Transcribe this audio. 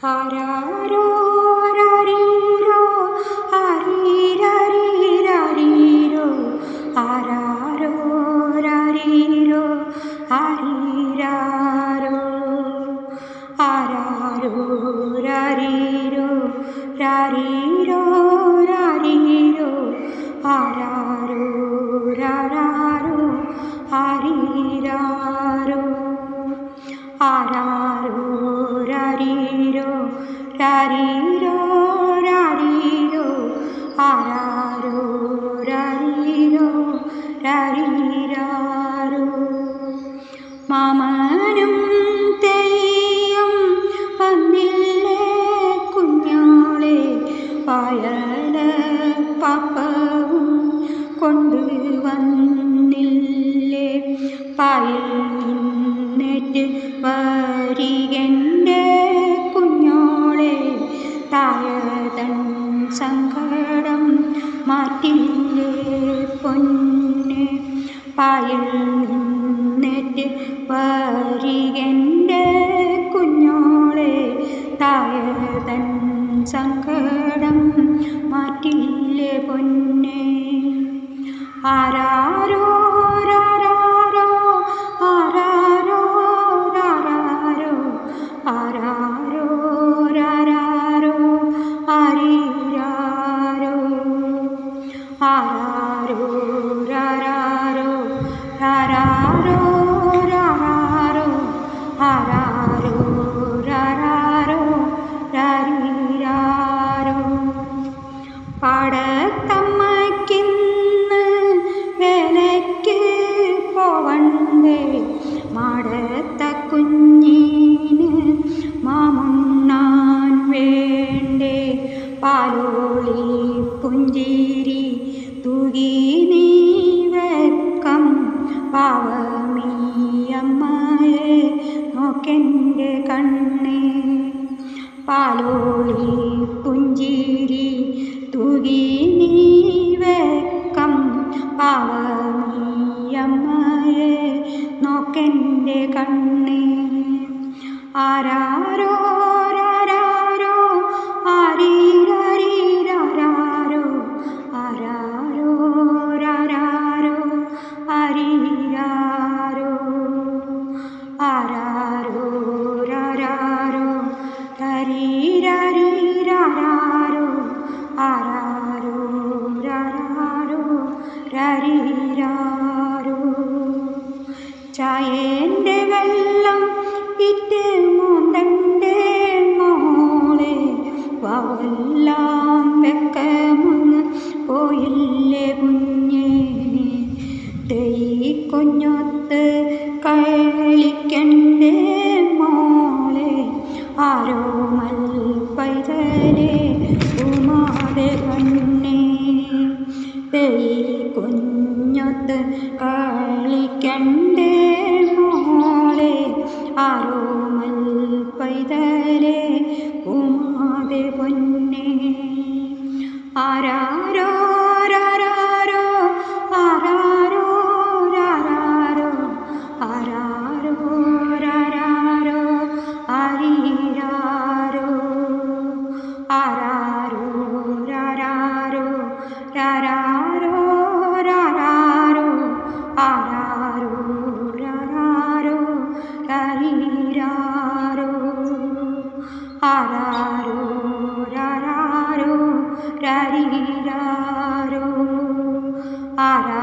ആരാരോ ആരാരീരോ ആരീരാരീരാരീരോ ആരാരോ ആരാരീരോ ആരീരാരോ ആരാരോ രാരീരോ രാരീരോ രാരീരോ ആരാരോ രാരാരോ ആരീരാരോ ആരാരോ രാരീരോ രാരീരോ രാരീരോ ആരാരോ രാരീരോ രാരീരാരോ മാമനും തെയ്യം വന്നില്ലേ കുഞ്ഞോളെ? പായല പാപ്പവും കൊണ്ട് വന്നില്ലേ? പായിൽ നിന്നേറ്റ് തായതൻ സങ്കടം മാറ്റില്ലേ പൊന്ന് പായിൽ നിന്നിട്ട് വരികന്റെ കുഞ്ഞോളെ തായതൻ സങ്കടം മാറ്റില്ലേ പൊന്നെ? ആരാരോ വേണ്ടേ? പാലോളി പുഞ്ചിരി തൂകി നീ പാവമീയമ്മയെ. നോക്കെന്റെ കണ്ണേ പാലോളി പുഞ്ചിരി തുകി നീ വെക്കം പാവമീയമ്മയെ. നോക്കെന്റെ കണ്ണേ ആരാരോ രാരീരാരീരാരോ ആരാരോ രാരാരോ രാരീരാരോ. ചായേന്റെ വെള്ളം ഇറ്റ് മോന്തന്റെ മോളെ വാവെല്ലാം വെക്കമൊന്ന് പോയില്ലേ കുഞ്ഞേ. തെയ്യ് കുഞ്ഞൊത്ത് കളിക്കണ്ടേ ആരോ പൈതലേ ഉമാതെ കണ്ണേ തെയ്യ് കുഞ്ഞൊത്ത് കളിക്കണ്ടേ മോളെ. ആരോ പൈതലേ ഉമാതെ പൊന്നേ ആരാരോ ആരാരോ രാരാരോ രാരീരാരോ ആരാ